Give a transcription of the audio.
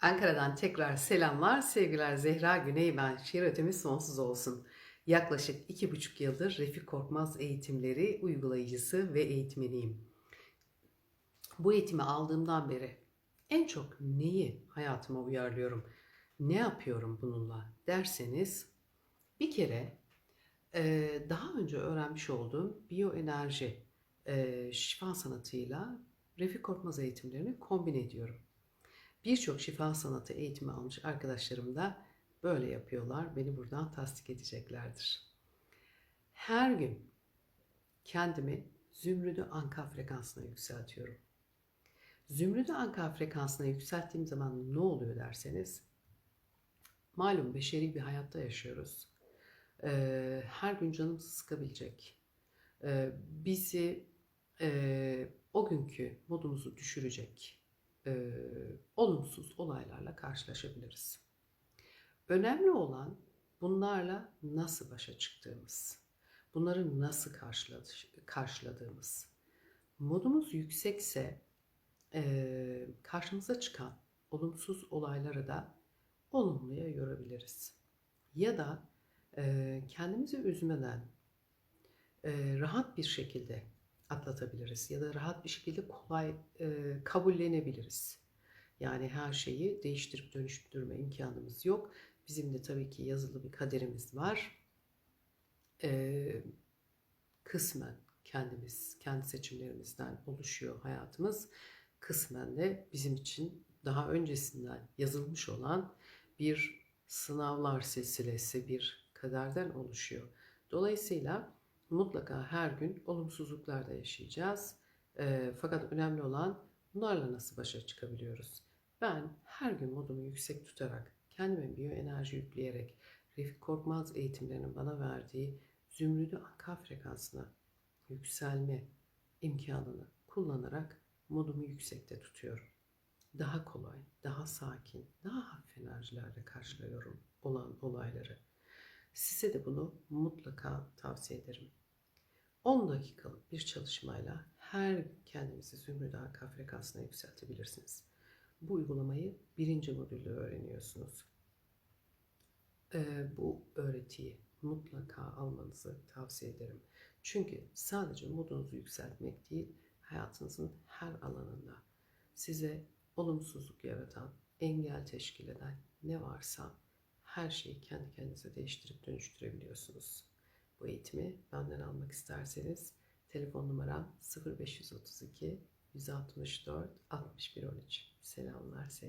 Ankara'dan tekrar selamlar. Sevgiler Zehra Güney ben. Şiir ötemi sonsuz olsun. Yaklaşık iki buçuk yıldır Refik Korkmaz eğitimleri uygulayıcısı ve eğitmeniyim. Bu eğitimi aldığımdan beri en çok neyi hayatıma uyarlıyorum, ne yapıyorum bununla derseniz bir kere e, daha önce öğrenmiş olduğum biyoenerji e, şifa sanatıyla Refik Korkmaz eğitimlerini kombin ediyorum. Birçok şifa sanatı eğitimi almış arkadaşlarım da böyle yapıyorlar. Beni buradan tasdik edeceklerdir. Her gün kendimi zümrüdü anka frekansına yükseltiyorum. Zümrüdü anka frekansına yükselttiğim zaman ne oluyor derseniz, malum beşeri bir hayatta yaşıyoruz. Ee, her gün canımızı sıkabilecek, ee, bizi e, o günkü modumuzu düşürecek e, olumsuz olaylarla karşılaşabiliriz. Önemli olan bunlarla nasıl başa çıktığımız, bunları nasıl karşıladığımız. Modumuz yüksekse e, karşımıza çıkan olumsuz olayları da olumluya yorabiliriz. Ya da e, kendimizi üzmeden e, rahat bir şekilde atlatabiliriz ya da rahat bir şekilde kolay e, kabullenebiliriz. Yani her şeyi değiştirip dönüştürme imkanımız yok. Bizim de tabii ki yazılı bir kaderimiz var. E, kısmen kendimiz, kendi seçimlerimizden oluşuyor hayatımız. Kısmen de bizim için daha öncesinden yazılmış olan bir sınavlar silsilesi, bir kaderden oluşuyor. Dolayısıyla mutlaka her gün olumsuzluklar da yaşayacağız. E, fakat önemli olan bunlarla nasıl başa çıkabiliyoruz? Ben her gün modumu yüksek tutarak, kendime biyoenerji yükleyerek, Refik Korkmaz eğitimlerinin bana verdiği zümrüdü anka frekansına yükselme imkanını kullanarak modumu yüksekte tutuyorum. Daha kolay, daha sakin, daha hafif enerjilerle karşılıyorum olan olayları. Size de bunu mutlaka tavsiye ederim. 10 dakikalık bir çalışmayla her kendinizi zümrüt arka frekansına yükseltebilirsiniz. Bu uygulamayı birinci modülde öğreniyorsunuz. Ee, bu öğretiyi mutlaka almanızı tavsiye ederim. Çünkü sadece modunuzu yükseltmek değil, hayatınızın her alanında size olumsuzluk yaratan, engel teşkil eden ne varsa her şeyi kendi kendinize değiştirip dönüştürebiliyorsunuz. Bu eğitimi benden almak isterseniz telefon numaram 0532 164 6113. Selamlar sevgiler.